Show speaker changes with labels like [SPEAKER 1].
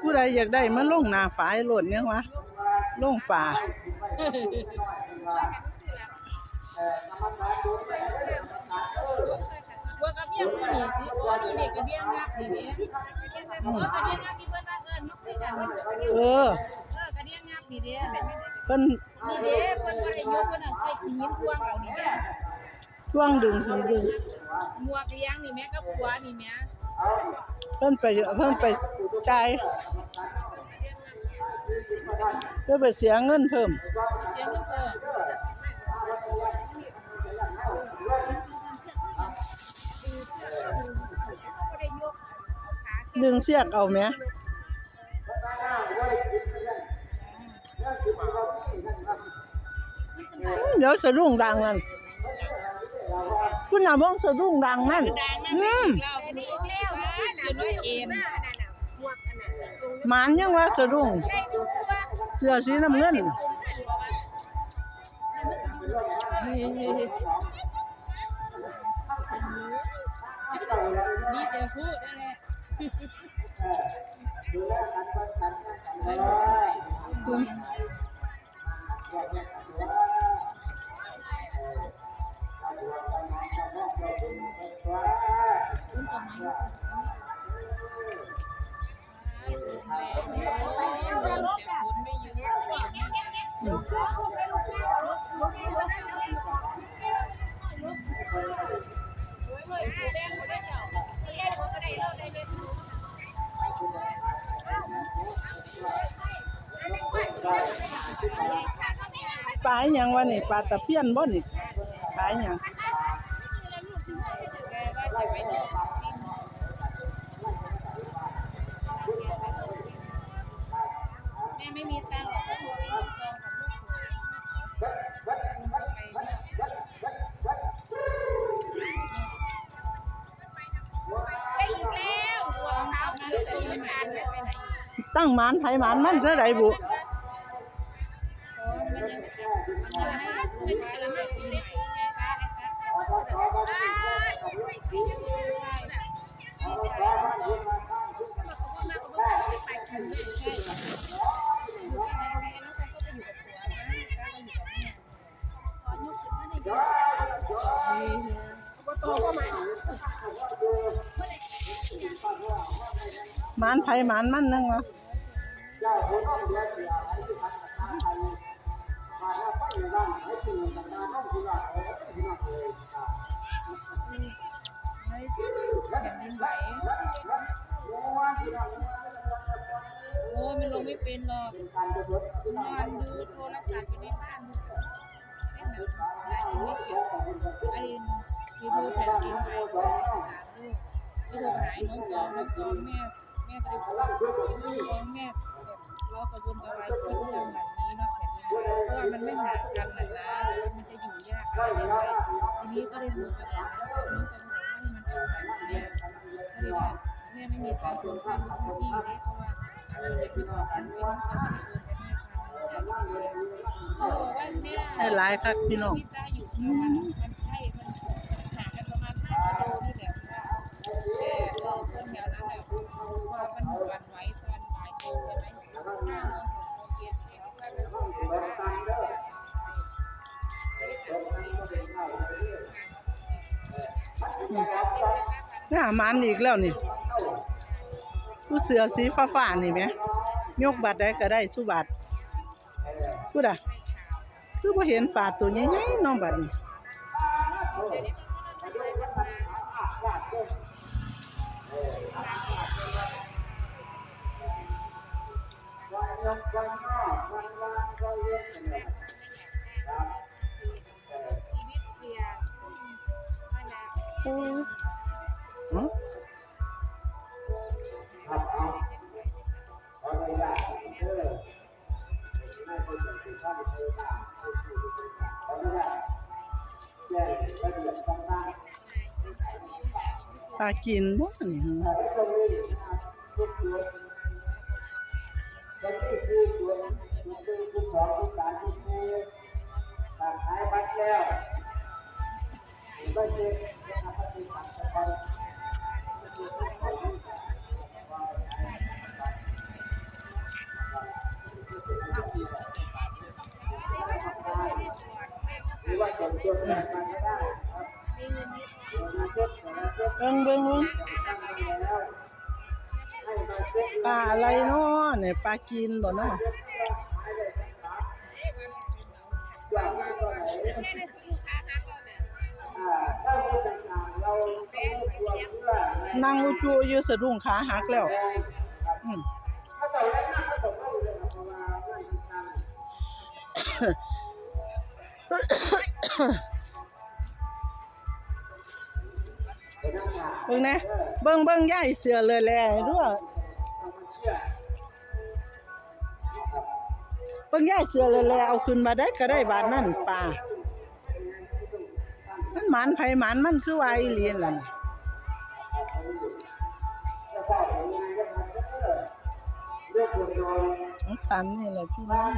[SPEAKER 1] ผู้ใดอยากได้มาลงหน้าฝายโลดเนี่ยวะลงป่า
[SPEAKER 2] ว่ากับเมียผู้นี่ที่โอ้นี่เด็กกระเบียงงับนี่เด้เออกระเบียงงับที่เพิ่นว่าเอิ้นนกคือกัน
[SPEAKER 1] เออ
[SPEAKER 2] เออกระเบียงงับนี่เด้
[SPEAKER 1] เพิ่น
[SPEAKER 2] นี่เด้เพิ่นบ่ได้ยกเพิ่นเอาใส่หินพวงเอานี่แม่
[SPEAKER 1] ช่วงดึงถึงดึง
[SPEAKER 2] หมวกเลี้ยงนี่แม่กับผัวนี่แม่
[SPEAKER 1] เพิ่นไปเพิ่นไปจ่ายเพิ่นไปเสียเงินเพิ่ม
[SPEAKER 2] เสียเงินเพิ่ม
[SPEAKER 1] ดึงเสียกเอาไหมเดี๋ยวสะดุ้งดังนั่น คุณน่ะมองสะดุ้งดังนั่น
[SPEAKER 2] ดังนั่น
[SPEAKER 1] อืม
[SPEAKER 2] เราเป็นอีกแล้วจนว่าเอ็น
[SPEAKER 1] หมานยังว่าสะดุ้งเสื้อสีน้ำเงิน
[SPEAKER 2] มีแต่พูดนั่นแหละ
[SPEAKER 1] ปลาอิหยังวะนี่ปลาตะเพียนบ่นี่ปลาอย่า
[SPEAKER 2] จะไปดูวิ่งแม่ไม่มีตังหรอก ตั้งห
[SPEAKER 1] มานไผหมานมันเท่าใดบุ
[SPEAKER 2] โอ้มันยังมันยังให้เป็นกำลังใจปีใหม่ไงตา
[SPEAKER 1] หมานไผหมานมันนั่งวะ
[SPEAKER 2] โอ้มันลงไม่เป็นหรอกนอนดูโทรศัพท์อยู่ในบ้านเล่นแบบหลายทีไม่เก็บไอ้รีวิวแผ่นดินไหวของสามลูกที่โทรหายน้องตองน้องตองแม่ ม่ก็เลยบอกว่าน้องแม่เรากระวนกระวายคิดเรื่องแบบนี้เนาะแผ่นดินไหวเพราะว่ามันไม่ห่างกันนะนะหรือว่ามันจะอยู่ยากอะไรยังไงทีนี้ก็เลยมือกับน้องตองบอกว่าให้มันเป็นแบบนี้ก็เลยว่าแม่ไม่มีตังค์โอนข้าทุกที่เลยเพราะว่าตังค์มันจะไม่ออกมันเป็นน้องตองก็เลยโอนไปให้พันเขาบอกว่าแม่
[SPEAKER 1] หลายคักพี่น้อง
[SPEAKER 2] หมห้าหกโมงเย็นเองก็เป็นคนที่ตายแล้ว
[SPEAKER 1] น่ามานอีกแล้วนี่ ผู้เสือสีฟ้าๆนี่แหมยกบัตรได้ก็ได้สุบัตรพูดอะคือบ่เห็นปลาตัวใหญ่ๆน้องบัดนี่
[SPEAKER 2] นะ
[SPEAKER 1] โอ้ฮะปลากินบ่นี่ฮะ
[SPEAKER 2] มีเงินนิด
[SPEAKER 1] เบิ่งเบิ่งเบิ่งปลาอะไรเนาะเนี่ยปลากินบ่เนาะนั่งอุจูอยู่สะดุ้งขาหักแล้วอืม เบิ่งนะเบิ่งเบิ่งยายเสือเลยแหลด้วยเบิ่งยายเสือเลยแหลเอาขึ้นมาได้ก็ได้บาทนั่นป่ามันหมันไผหมันมันคือว่าอีหลีนั่นล่ะนี่ตามนี่แหละพี่น้อง